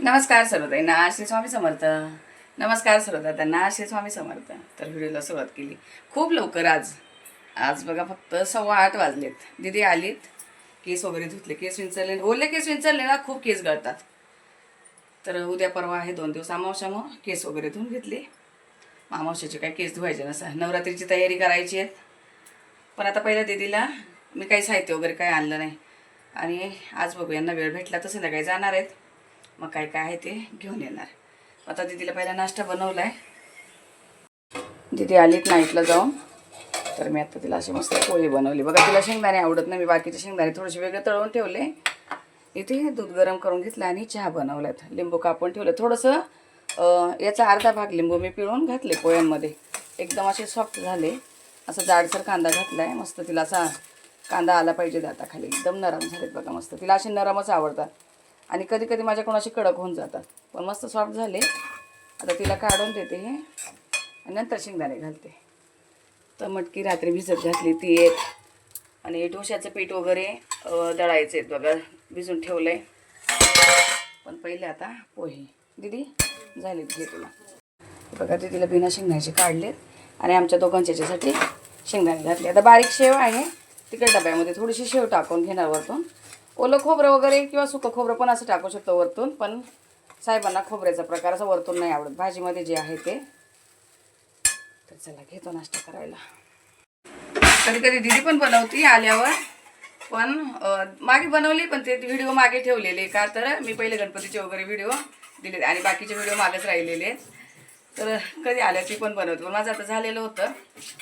नमस्कार सर्वताईंना श्री स्वामी समर्थ. नमस्कार सर्वदातांना श्री स्वामी समर्थ. तर व्हिडिओला सुरुवात केली. खूप लवकर आज. आज बघा फक्त सव्वा आठ वाजलेत. दिदी आलीत. केस वगैरे धुतले. केस विंचरले. ओले केस विंचरले ना खूप केस गळतात. तर उद्या परवा आहे दोन दिवस अमावश्यामुळं केस वगैरे धुवून घेतले. मामावश्याचे काय केस धुवायचे नसं नवरात्रीची तयारी करायची आहेत. पण आता पहिल्या दिदीला मी काही साहित्य वगैरे काही आणलं नाही. आणि आज बघू यांना वेळ भेटला तर संध्याकाळी जाणार आहेत. मग काय काय आहे ते घेऊन येणार. आता दिदीला पहिला नाश्ता बनवला आहे दिदी आलीत नाईटला जाऊन. तर मी आता तिला अशी मस्त पोळी बनवली. बघा तिला शेंगदाणे आवडत नाही मी बाकीचे शेंगदाणे थोडेसे वेगळे तळून ठेवले. इथे दूध गरम करून घेतलं आणि चहा बनवल्यात लिंबू कापून ठेवलं. थोडंसं याचा अर्धा भाग लिंबू मी पिळून घातले पोळ्यांमध्ये एकदम असे सॉफ्ट झाले. असं जाडसर कांदा घातला आहे मस्त तिला असा कांदा आला पाहिजे दाताखाली. एकदम नरम झालेत बघा मस्त. तिला असे नरमच आवडतात. आणि कधी कधी माझ्याकडून असे कडक होऊन जातात. पण मस्त सॉफ्ट झाले. आता तिला काढून देते हे. आणि नंतर शेंगदाणे घालते. तर मटकी रात्री भिजत घातली ती एक. आणि डोशाचं पीठ वगैरे दळायचे आहेत बघा. भिजून ठेवलं आहे पण पहिले आता पोहे. दिदी झालेत घे तुला. बघा ते तिला बिना शेंगदाण्याचे काढलेत. आणि आमच्या दोघांच्या याच्यासाठी शेंगदाणे घातले. आता बारीक शेव आहे. तिकडे डब्यामध्ये थोडीशी शेव टाकून घेणार वरतून. ओलं खोबरं वगैरे किंवा सुकं खोबरं पण असं टाकू शकतो वरतून पण साहेबांना खोबऱ्याचा प्रकार असं वरतून नाही आवडत. भाजीमध्ये जे आहे ते. तर चला घेतो नाश्ता करायला. कधी कधी दिदी पण बनवती आल्यावर पण मागे बनवली पण ते व्हिडिओ मागे ठेवलेले का तर मी पहिले गणपतीचे वगैरे व्हिडिओ दिले आणि बाकीचे व्हिडिओ मागेच राहिलेले. आहेत. तर कधी आल्या ती पण बनवते. पण माझं आता झालेलं होतं.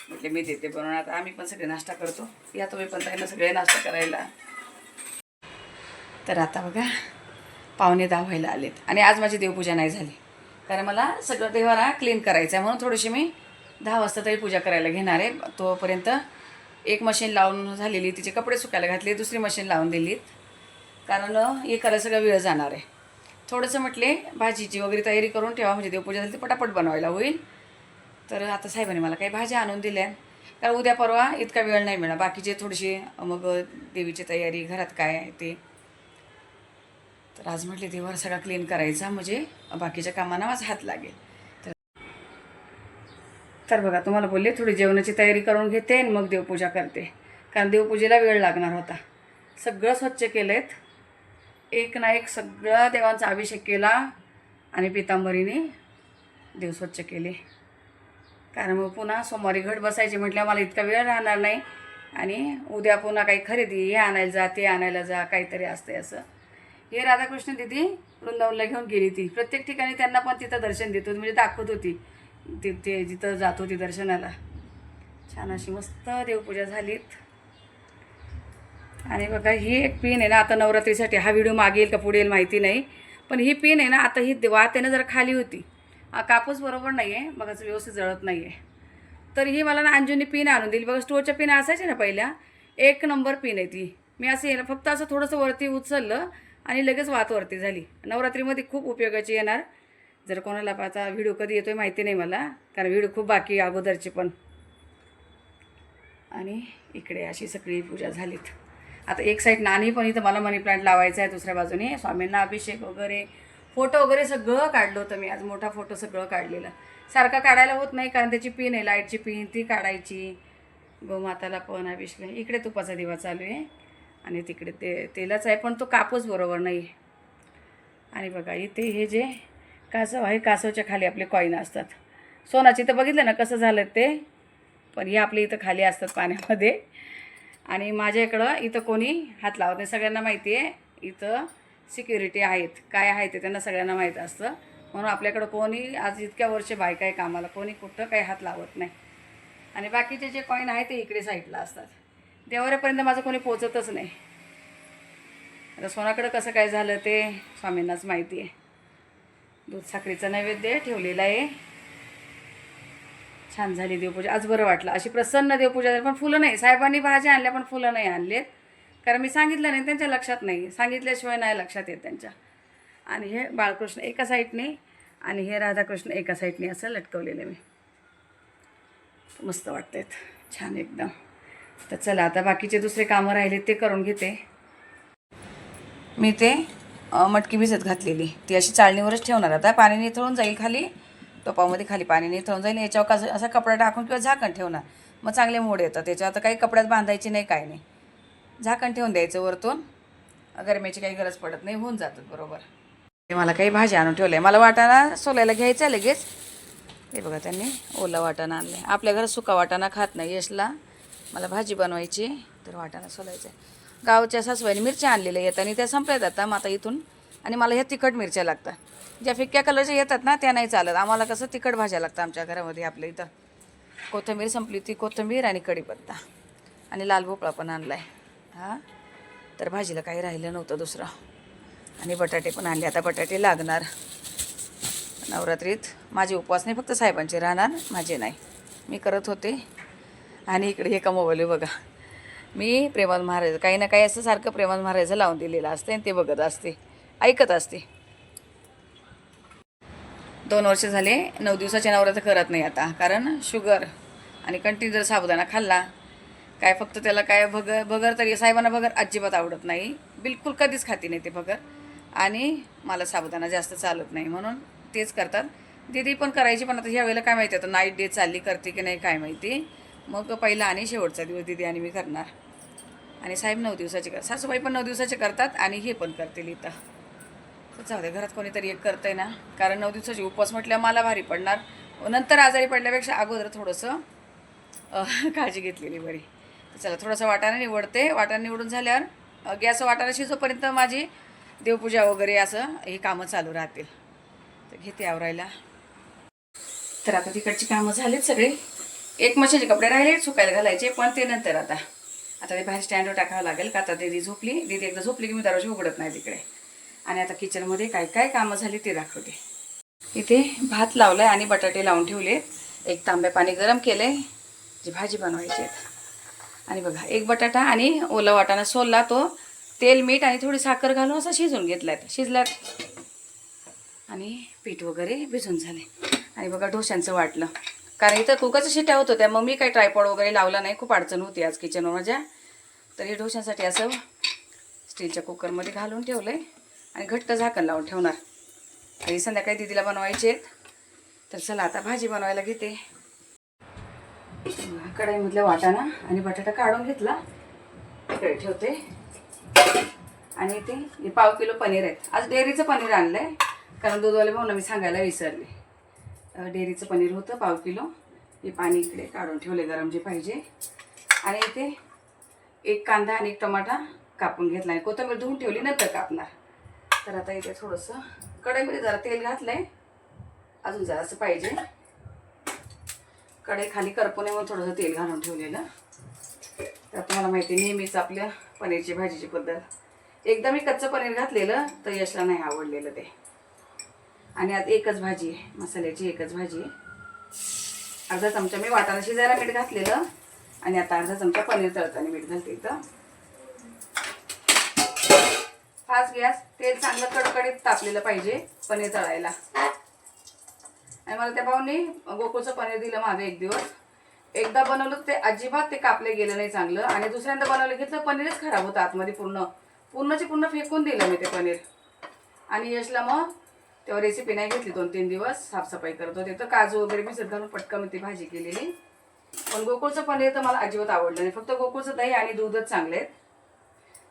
म्हटले मी देते बनवून. आता आम्ही पण सगळे नाश्ता करतो. या तुम्ही पण ताईनं सगळे नाश्ता करायला. तर आता बघा पावणे दहा व्हायला आलेत. आणि आज माझी देवपूजा नाही झाली. कारण मला सगळं देवारा क्लीन करायचं आहे म्हणून थोडीशी मी दहा वाजता तरी पूजा करायला घेणार आहे. तोपर्यंत एक मशीन लावून झालेली तिचे कपडे सुकायला घातले दुसरी मशीन लावून दिलीत. कारण हे करायला सगळा वेळ जाणार आहे. थोडंसं म्हटले भाजीची वगैरे तयारी करून ठेवा म्हणजे देवपूजा झाली ती पटापट बनवायला होईल. तर आता साहेबांनी मला काही भाज्या आणून दिल्या कारण उद्या परवा इतका वेळ नाही मिळणार. बाकीचे थोडीशी मग देवीची तयारी घरात काय आहे ते. तर आज म्हटले देवार सगळा क्लीन करायचा म्हणजे बाकीच्या कामांना माझा हात लागेल. तर तर बघा तुम्हाला बोलले थोडी जेवणाची तयारी करून घेते आणि मग देवपूजा करते. कारण देवपूजेला वेळ लागणार होता. सगळं स्वच्छ केलं आहेत एक ना एक सगळा देवांचा अभिषेक केला आणि पितांबरीने देव स्वच्छ केले. कारण मग पुन्हा सोमवारी घट बसायचे म्हटल्या मला इतका वेळ राहणार नाही. आणि उद्या पुन्हा काही खरेदी हे आणायला जा ते आणायला जा काहीतरी असते असं. हे राधाकृष्ण दिदी वृंदावनला घेऊन गेली ती. प्रत्येक ठिकाणी त्यांना पण तिथं दर्शन देत होती म्हणजे दाखवत होती. तिथे ते जिथं जात होती दर्शनाला. छान अशी मस्त देवपूजा झालीत. आणि बघा ही एक पिन आहे ना आता नवरात्रीसाठी हा व्हिडिओ मागेल का पुढे येईल माहिती नाही. पण ही पिन आहे ना आता ही वात आहे जरा खाली होती कापूस बरोबर नाही आहे बघाच व्यवस्थित जळत नाही आहे तर ही मला ना अंजुनी पिन आणून दिली. बघा स्टोरच्या पिन असायची ना पहिल्या एक नंबर पिन आहे ती. मी असं फक्त असं थोडंसं वरती उचललं आणि लगेच वातवरती झाली. नवरात्रीमध्ये खूप उपयोगाची येणार. जर कोणाला आता व्हिडिओ कधी येतो आहे माहिती नाही मला कारण व्हिडिओ खूप बाकी अगोदरचे अगोदरची पण. आणि इकडे अशी सगळी पूजा झालीत. आता एक साईड नाणी पण इथं मला मनी प्लांट लावायचा आहे दुसऱ्या बाजूने. स्वामींना अभिषेक वगैरे फोटो वगैरे सगळं काढलं होतं मी. आज मोठा फोटो सगळं काढलेलं. सारखा काढायला होत नाही कारण त्याची पिन आहे लाईटची पिन ती काढायची. गोमाताला पण अभिषेक इकडे तुपाचा दिवा चालू आहे. आणि तिकडे ते तेलाच आहे पण तो कापूस बरोबर नाही आणि बघा इथे हे जे कासव आहे कासवच्या खाली आपले कॉईन असतात. सोनाची तर बघितलं ना कसं झालं ते? पण हे आपले इथं खाली असतात पाण्यामध्ये. आणि माझ्या इकडं इथं कोणी हात लावत नाही. सगळ्यांना माहिती आहे इथं सिक्युरिटी आहेत. काय आहे ते त्यांना सगळ्यांना माहीत असतं. म्हणून आपल्याकडं कोणी आज इतक्या वर्ष बायका आहे कामाला कोणी कुठं काही हात लावत नाही. आणि बाकीचे जे कॉईन आहे ते इकडे साईडला असतात. देवाऱ्यापर्यंत माझं कोणी पोचतच नाही. आता सोनाकडं कसं काय झालं ते स्वामींनाच माहिती आहे. दूध साखरेचा नैवेद्य ठेवलेला आहे. छान झाली देवपूजा. आज बरं वाटलं. अशी प्रसन्न देवपूजा झाली. पण फुलं नाही. साहेबांनी भाज्या आणल्या पण फुलं नाही आणलेत. कारण मी सांगितलं नाही त्यांच्या लक्षात नाही. सांगितल्याशिवाय नाही लक्षात येत त्यांच्या. आणि हे बाळकृष्ण एका साईडने आणि हे राधाकृष्ण एका साईडने असं लटकवलेलं मी. मस्त वाटतात छान एकदम. तर चला आता बाकीचे दुसरे कामं राहिले ते करून घेते. मी ते मटकी भिजत घातलेली. ती अशी चाळणीवरच ठेवणार आता पाणी निथळून जाईल खाली टोपामध्ये खाली पाणी निथळून जाईल. याच्यावर कसं असा कपडा टाकून किंवा झाकण ठेवणार. मग चांगले मोड येतात. त्याच्यावर आता काही कपड्यात बांधायची नाही काय नाही. झाकण ठेवून द्यायचं वरतून. गरम्याची काही गरज पडत नाही होऊन जातात बरोबर. ते मला काही भाजी आणून ठेवलं आहे मला वाटाणा सोलायला घ्यायचा आहे लगेच. हे बघा त्यांनी ओला वाटाणा आणलं आहे आपल्या घरात सुका वाटाणा खात नाही यशला. मला भाजी बनवायची तर वाटाणा सोलायचा आहे गावच्या सासवाईने मिरच्या आणलेल्या येतात आणि त्या संपल्या जातात मग आता इथून. आणि मला ह्या तिखट मिरच्या लागतात. ज्या फिक्क्या कलरच्या येतात ना त्या नाही चालत. आम्हाला कसं तिखट भाज्या लागतात आमच्या घरामध्ये आपल्या इथं. कोथिंबीर संपली ती कोथिंबीर आणि कढीपत्ता आणि लाल भोपळा पण आणला आहे हां? तर भाजीला काही राहिलं नव्हतं दुसरं. आणि बटाटे पण आणले. आता बटाटे लागणार. नवरात्रीत माझे उपवास नाही फक्त साहेबांचे राहणार माझे नाही. मी करत होते. आणि इकडे एका मोबाईल बघा. मी प्रेमान महाराज काही ना काही असं सारखं प्रेमान महाराजाचं लावून दिलेलं असते आणि ते बघत असते ऐकत असते. दोन वर्ष झाले नऊ दिवसाच्या नवरात्र करत नाही आता कारण शुगर आणि कंटिन्यू जर साबुदाणा खाल्ला काय फक्त त्याला काय भगर भगर तरी साहेबांना भगर अजिबात आवडत नाही बिलकुल कधीच खाती नाही ते भगर. आणि मला साबुदाणा जास्त चालत नाही म्हणून तेच करतात. दीदी पण करायची पण आता ह्या वेळेला काय माहिती आता नाईट डे चालली करते की नाही काय माहिती. मग पहिला आणि शेवटचा दिवस दीदी आणि मी करणार. आणि साहेब नऊ दिवसाचे कर सासूबाई पण नऊ दिवसाचे करतात आणि हे पण करतील इथं. तर जाऊ दे घरात कोणीतरी एक करतंय ना. कारण नऊ दिवसाचे उपवास म्हटल्या मला भारी पडणार. नंतर आजारी पडल्यापेक्षा अगोदर थोडंसं काळजी घेतलेली बरी. चला थोडंसं वाटाणा निवडते. वाटाणा निवडून झाल्यावर गॅस वाटाणा शिजोपर्यंत माझी देवपूजा वगैरे असं हे कामं चालू राहतील. तर घेते आवरायला. तर आता तिकडची कामं झालीत सगळे. एक मशीनचे कपडे राहिले सुकायला घालायचे पण ते नंतर आता. आता ते बाहेर स्टँडवर टाकावं लागेल का? आता दीदी झोपली. दीदी एकदा झोपली की मी दरवाजे उघडत नाही तिकडे. आणि आता किचनमध्ये काय काय कामं झाली ते दाखवते. इथे भात लावलाय आणि बटाटे लावून ठेवले एक तांब्या पाणी गरम केले जी भाजी बनवायची आहेत आणि बघा एक बटाटा आणि ओला वाटाणा सोलला तो. तेल मीठ आणि थोडी साखर घालून असं शिजून घेतलाय. शिजल्यात. आणि पीठ वगैरे भिजून झाले. आणि बघा डोश्यांचं वाटलं. कारण इथं कुकरच्या शिट्ट्या होत होत्या. मग मी काही ट्रायपॉड वगैरे लावला नाही. खूप अडचण होती आज किचनवर माझ्या. तर हे ढोशांसाठी असं स्टीलच्या कुकरमध्ये घालून ठेवलं आहे आणि घट्ट झाकण लावून ठेवणार. तरी संध्याकाळी दिदीला बनवायचे आहेत. तर चला आता भाजी बनवायला घेते. कढईमधल्या वाटाणा आणि बटाटा काढून घेतला. तिकडे ठेवते. आणि ते पाव किलो पनीर आहे आज डेअरीचं पनीर आणलं आहे कारण दूधवाले भाऊना मी सांगायला विसरले. डेअरीचं पनीर होतं पाव किलो. हे पाणी इकडे काढून ठेवले गरम जे पाहिजे. आणि इथे एक कांदा आणि एक टमाटा कापून घेतला आणि कोथिंबीर धुवून ठेवली नंतर कापणार. तर आता इथे थोडंसं कढईमध्ये जरा तेल घातलं आहे अजून जरासं पाहिजे. कढई खाली करपणे म्हणून थोडंसं तेल घालून ठेवलेलं. तर तुम्हाला माहिती आहे, नेहमीच आपल्या पनीरची भाजीची पद्धत. एकदा मी कच्चं पनीर घातलेलं तर यशला नाही आवडलेलं ते. आणि आता एकच भाजी आहे मसाल्याची एकच भाजी आहे. अर्धा चमचा मी वाटाणा शिजायला मीठ घातलेलं आणि आता अर्धा चमचा पनीर तळताना मीठ घालते इथं. फास्ट गॅस तेल चांगलं कडकडीत तापलेलं पाहिजे पनीर तळायला. आणि मला त्या भाऊनी गोकुळचं पनीर दिलं मागं एक दिवस. एकदा बनवलं ते अजिबात ते कापले गेलं नाही चांगलं. आणि दुसऱ्यांदा बनवलं घेतलं पनीरच खराब होतं आतमध्ये पूर्ण. पूर्णचे पूर्ण फेकून दिलं मी ते पनीर. आणि यशला मग तेव्हा रेसिपी नाही घेतली दोन तीन दिवस साफसफाई करत होते. तर काजू वगैरे भिजत घालून पटकन ती भाजी केलेली. पण गोकुळचं पनीर तर मला अजिबात आवडलं नाही. फक्त गोकुळचं दही आणि दूधच चांगले आहेत.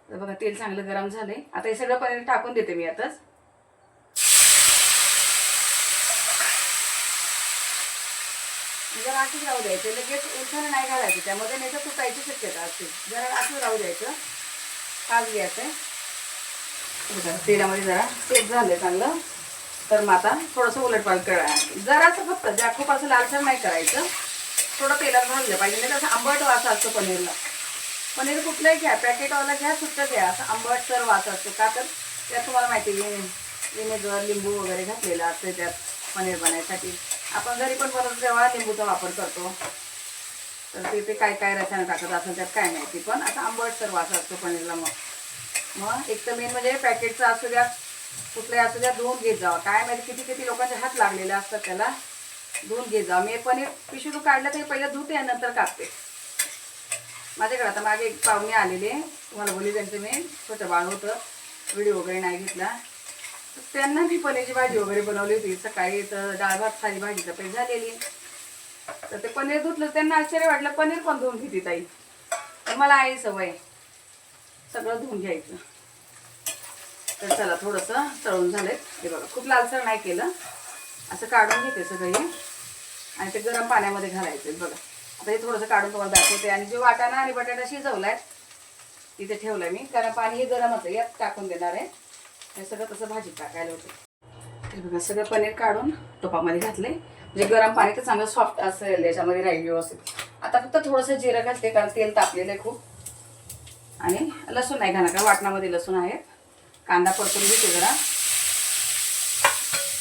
तर बघा तेल चांगलं गरम झालंय. आता हे सगळं पनीर टाकून देते मी आताच. जरा असंच राहू द्यायचं. लगेच उलथानं नाही घालायचं. त्यामध्ये नाही तर तुटायची शक्यता असते. जरा असं राहू द्यायचं. काज घ्यायचं आहे तेलामध्ये जरा सेट झालं चांगलं. तर मग आता थोडंसं उलटपालट करा. जरासं फक्त ज्या खूप असं लालसर नाही करायचं. थोडं तेलात भाजलं पाहिजे. म्हणजे नाही तसं आंबट वास असतो पनीरला. पनीर कुठलंही घ्या पॅकेटवाला घ्या सुट्टं घ्या. असं आंबट तर वास असतो. का तर त्यात तुम्हाला माहिती आहे विनेगर लिंबू वगैरे घातलेलं असते त्यात पनीर बनायसाठी आपण घरी पण बनवतो तेव्हा लिंबूचा वापर करतो. तर ते ते काय काय रसायनं टाकत असेल त्यात काय माहिती. पण आता आंबट सर वास असतो पनीरला मग. मग एक तर मेन म्हणजे पॅकेटचं असू द्या कुठले असू द्या धुवून घेत जावं. काय माहिती किती किती लोकांचे हात लागलेले असतात त्याला. धुवून घेत जावं. मी पनीर पिशवीतून काढलं तरी पहिलं धुते आणि नंतर कापते. माझ्याकडे आता मागे एक पाहुणे आलेले. तुम्हाला बोलली त्यांचं मी. छोटं बाळ होतं. व्हिडिओ वगैरे नाही घेतला. तर त्यांना मी पनीरची भाजी वगैरे बनवली होती. सकाळी तर डाळ भात सारी भाजी चपाती झालेली. तर ते पनीर धुतलं. त्यांना आश्चर्य वाटलं पनीर पण धुवून घेते ताई? तर मला आहे सवय. सगळं धुवून घ्यायचं. तर चला थोडंसं तळून झालंय. हे बघा खूप लालसर नाही केलं. असं काढून घेते सगळं हे. आणि ते गरम पाण्यामध्ये घालायचं बघा. आता हे थोडंसं काढून तुम्हाला दाखवते. आणि जे वाटाणा आणि बटाटा शिजवलाय तिथे ठेवलाय मी. कारण पाणी हे गरमच आहे यात टाकून देणार आहे. हे सगळं तसं भाजी टाकायला होते. हे बघा सगळं पनीर काढून टोपामध्ये घातले म्हणजे गरम पाणी तर चांगलं सॉफ्ट असेल याच्यामध्ये राहील व्यवस्थित. आता फक्त थोडंसं जिरं घालते कारण तेल तापलेलं आहे खूप. आणि लसूण नाही घालणार कारण वाटणामध्ये लसूण आहे. कांदा परतून घेते जरा.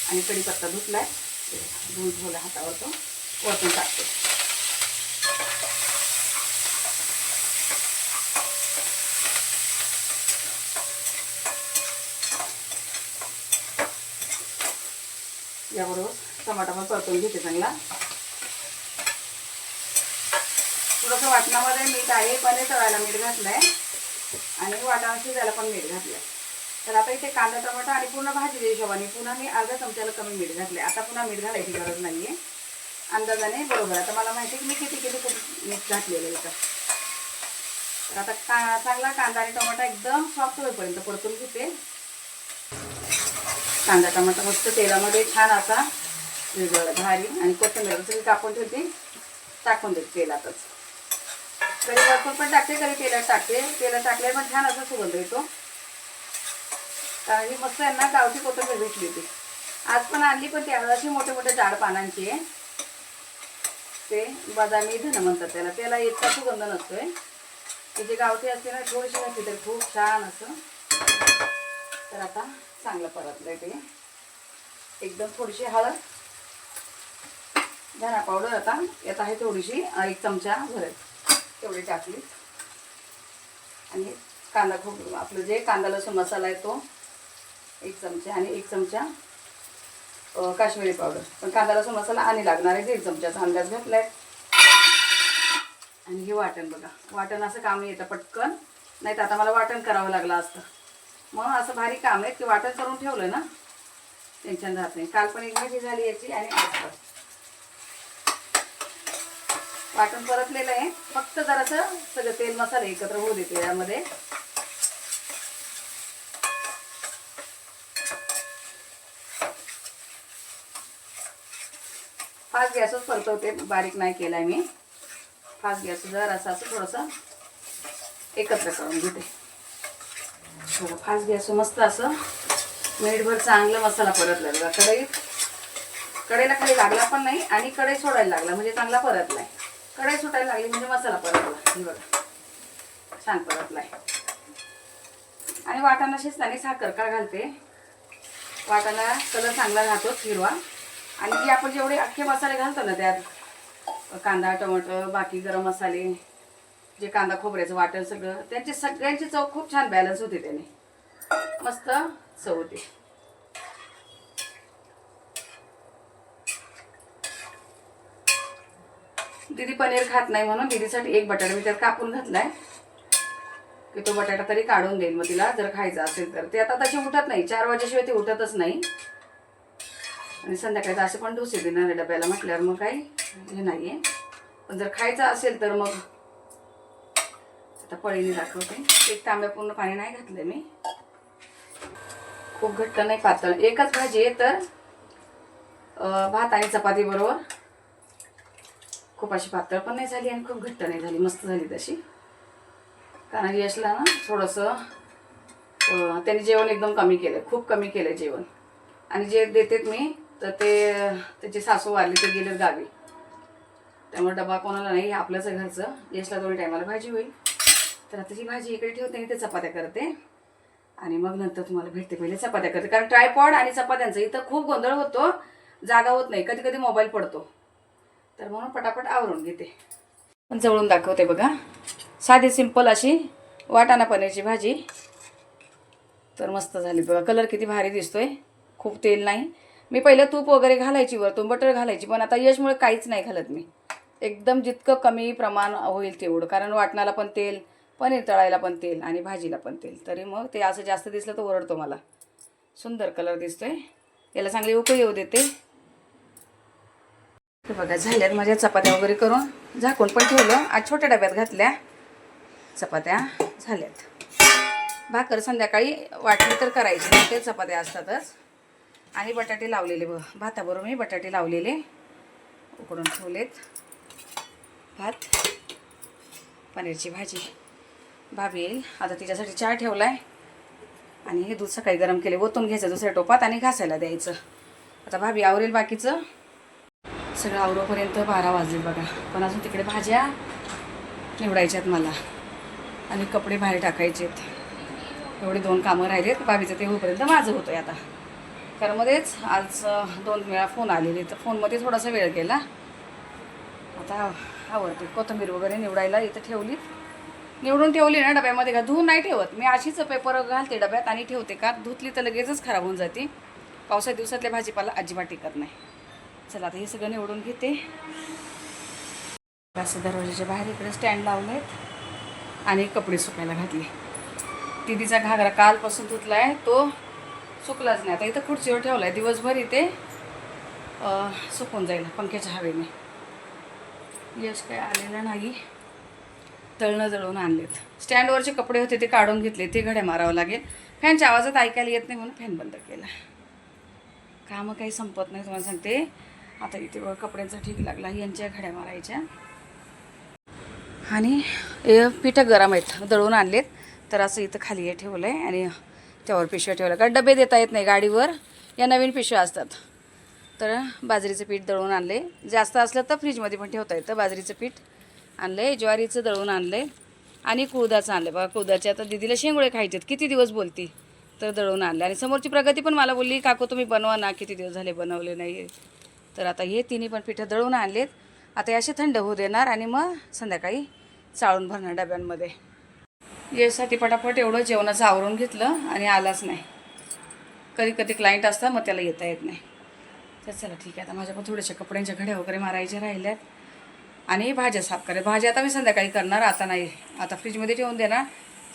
आणि कढीपत्ता धुतलाय. धुवून ठेवला हातावर तो. वरतून टाकते. याबरोबर टमाटा पण परतून घेते चांगला. थोडंसं वाटणामध्ये मीठ आहे पनीर तळायला मीठ घातलंय. आणि वाटाणा शिजायला पण मीठ घातलंय. तर आता इथे कांदा टमाटा आणि पूर्ण भाजी हिशोबाने पुन्हा मी अर्धा चमच्याला कमी मीठ घातले आता पुन्हा मीठ घालायची गरज नाहीये. अंदाजाने बरोबर. आता मला माहिती आहे की मी किती किती मीठ घातलेलं आहे इथं. तर आता का चांगला कांदा आणि टमाटा एकदम सॉफ्ट होईपर्यंत परतून घेते. कांदा टमाटा मस्त तेलामध्ये छान असा भारी. आणि कोथिंबीर सगळी कापून ठेवते टाकून देते तेलातच. कधी भरपूर पण टाकते कधी तेलात टाकते. तेलात टाकले पण छान असा सुगंध येतो. कारण ही मस्त यांना गावठी कोथंबीर भेटली होती. आज पण आणली पण त्या अशी मोठे मोठे झाड पानांची आहे. ते बदामी धन म्हणतात त्याला. त्याला इतका सुगंध नसतोय. की जे गावठी असते ना थोडीशी नसते तर खूप छान असं. तर आता चांगलं परतलंय ते. एकदम थोडीशी हळद धना पावडर आता यात आहे थोडीशी एक चमचा भरत तेवढी टाकली. आणि कांदा खूप आपलं जे कांदा लसूण मसाला आहे तो एक चमचा आणि एक चमचा काश्मिरी काश्मीरी पावडर पण कांदा लसूण मसाला आणि लागणार आहे दीड चमचाचा अंदाज घातलाय. आणि हे वाटण बघा. वाटण असं काम येतं पटकन. नाही तर आता मला वाटण करावं लागलं असतं. म्हणून असं भारी काम आहे की वाटण करून ठेवलं ना? टेन्शन राहत नाही. काल पण एक भाजी झाली याची आणि आज पण. वाटण परतलेलं आहे. फक्त जरासं सगळं तेल मसाले एकत्र होऊ देते यामध्ये. फास्ट गॅसच परतवते. बारीक नाही केलाय मी. फास्ट गॅस जर असं असं थोडंसं एकत्र करून घेते. बघा फास्ट गॅस मस्त असं मिनिटभर चांगला मसाला परतला बघा. कढई कढईला खाली लागला पण नाही आणि कढई सोडायला लागला म्हणजे चांगला परतलाय. कढई सुटायला लागली म्हणजे मसाला परतला. हे बघा छान परतलाय. आणि वाटाणा शिजताना साखर का घालते? वाटाणा कलर चांगला राहतो हिरवा. आणि जे आपण जेवढे अख्खे मसाले घालतो ना त्यात कांदा टोमॅटो बाकी गरम मसाले जे कांदा खोबऱ्याचं वाटण सगळं त्यांची सगळ्यांची चव खूप छान बॅलन्स होते त्याने. मस्त चव होते. दीदी पनीर खात नाही म्हणून दीदीसाठी एक बटाटा मी त्यात कापून घातलाय. की तो बटाटा तरी काढून देईन मग तिला जर खायचा असेल तर. ते आता तशी उठत नाही चार वाजेशिवाय ते उठतच नाही. आणि संध्याकाळी असे पण डोसे देणार आहे डब्याला म्हटल्यावर मग काही हे नाही आहे पण जर खायचं असेल तर मग आता पळीने दाखवते. एक तांब्या पूर्ण पाणी नाही घातलं मी. खूप घट्ट नाही पातळ. एकच भाजी आहे तर भात आणि चपाती बरोबर. खूप अशी पातळ पण नाही झाली आणि खूप घट्ट नाही झाली. मस्त झाली तशी. कारण यशला ना थोडंसं त्याने त्यांनी जेवण एकदम कमी केलं. खूप कमी केलं जेवण. आणि जे देतेत मी तर ते त्याचे सासू वारले ते गेले गावी. त्यामुळे डबा कोणाला नाही आपल्याच घरचं. यशला दोन टायमाला भाजी होईल. तर आता ही भाजी इकडे ठेवते आणि ते चपात्या करते. आणि मग नंतर तुम्हाला भेटते पहिले चपात्या करते. कारण ट्रायपॉड आणि चपात्यांचं इथं खूप गोंधळ होतो. जागा होत नाही. कधी कधी मोबाईल पडतो. तर म्हणून पटापट आवरून घेते. पण जवळून दाखवते बघा. साधी सिंपल अशी वाटाणा पनीरची भाजी. तर मस्त झाली बघा. कलर किती भारी दिसतोय. खूप तेल नाही. मी पहिलं तूप वगैरे घालायची वरतून बटर घालायची पण आता यशमुळे काहीच नाही घालत मी. एकदम जितकं कमी प्रमाण होईल तेवढं. कारण वाटणाला पण तेल पनीर तळायला पण तेल आणि भाजीला पण तेल. तरी मग ते असं जास्त दिसलं तर ओरडतो मला. सुंदर कलर दिसतोय. याला चांगली उकळी येऊ देते. हे बघा झाल्यात माझ्या चपात्या वगैरे करून. झाकून पण ठेवलं. आज छोट्या डब्यात घातल्या. चपात्या झाल्यात. भाकर संध्याकाळी वाटली तर करायची. ते चपात्या असतातच. आणि बटाटे लावलेले बघ. भाताबरोबर मी बटाटे लावलेले. उकडून ठेवलेत. भात. पनीरची भाजी. भाभी येईल. आता तिच्यासाठी चहा ठेवला आहे आणि हे दूध सकाळी गरम केले. ओतून घ्यायचं दुसऱ्या टोपात आणि घासायला द्यायचं. आता भाभी आवरेल बाकीचं. सगळं आवरोपर्यंत बारा वाजले बघा. पण अजून तिकडे भाज्या निवडायच्यात मला. आणि कपडे बाहेर टाकायचेत. एवढे दोन कामं राहिलेत. बाबीचं ते होईपर्यंत माझं होतं आहे आता. कारण मध्येच आज दोन वेळा फोन आलेले तर फोनमध्ये थोडासा वेळ गेला. आता आवडते कोथिंबीर वगैरे निवडायला इथं ठेवली. निवडून ठेवली ना डब्यामध्ये का धुवून नाही ठेवत. मी अशीच पेपर घालते डब्यात आणि ठेवते का धुतली तर लगेचच खराब होऊन जाते. पावसाळ्या दिवसातल्या भाजीपाला अजिबात टिकत नाही. चला आता हे सगळं निवडून घेते. असं दरवाजाच्या बाहेर इकडे स्टँड लावलेत आणि कपडे सुकायला घातले. दिदीचा घागरा कालपासून धुतला आहे तो सुकलाच नाही. आता इथं खुर्चीवर ठेवला आहे दिवसभर इथे सुकून जाईल पंख्याच्या हवेने. यश काय आलेलं नाही. तळणं जळून आणलेत. स्टँडवरचे कपडे होते ते काढून घेतले. ते घड्या मारावं लागेल. फॅनच्या आवाजात ऐकायला येत नाही म्हणून फॅन बंद केला. कामं काही संपत नाही तुम्हाला सांगते. आता इथे बघ कपड्यांचा ठीक लागला. यांच्या घड्या मारायच्या. आणि पिठं गरम आहेत. दळून आणलेत. तर असं इथं खाली हे ठेवलं आहे आणि त्यावर पिशव्या ठेवल्या कारण डबे देता येत नाही गाडीवर. या नवीन पिशव्या असतात. तर बाजरीचं पीठ दळून आणले. जास्त असलं तर फ्रीजमध्ये पण ठेवता येतं. बाजरीचं पीठ आणलं आहे ज्वारीचं दळून आणले आणि कुळदाचं आणलं बघा कुळदाचे आता दिदीला शेंगुळे खायचे आहेत किती दिवस बोलती? तर दळून आणले आणि समोरची प्रगती पण मला बोलली काकू तुम्ही बनवा ना. किती दिवस झाले बनवले नाही. तर आता हे तिन्ही पण पिठं दळून आणलेत. आता हे असे थंड होऊ देणार आणि मग संध्याकाळी चाळून भरणार डब्यांमध्ये. यासाठी पटापट एवढं जेवणाचं आवरून घेतलं आणि आलाच नाही. कधी कधी क्लायंट असतात मग त्याला येता येत नाही. तर चला ठीक आहे आता माझ्या पण थोड्याशा कपड्यांच्या घड्या वगैरे मारायच्या राहिल्यात. आणि भाज्या साफ करायला भाज्या आता मी संध्याकाळी करणार आता नाही. आता फ्रीजमध्ये ठेवून देणार.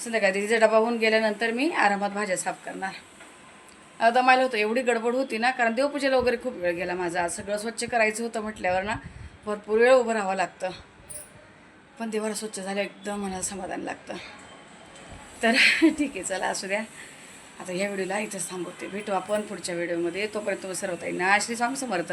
संध्याकाळी तिचा डबा होऊन गेल्यानंतर मी आरामात भाज्या साफ करणार. आता दमायला होतं एवढी गडबड होती ना कारण देवपूजेला वगैरे खूप वेळ गेला माझा. सगळं स्वच्छ करायचं होतं म्हटल्यावर ना भरपूर वेळ उभं राहावं लागतं. पण देवाला स्वच्छ झालं एकदम मला समाधान लागतं. तर ठीक आहे चला असू द्या. आता या व्हिडिओला इथंच थांबवते. भेटू आपण पुढच्या व्हिडिओमध्ये. तोपर्यंत तुम्ही सर्व ताईंना श्री स्वामी समर्थ.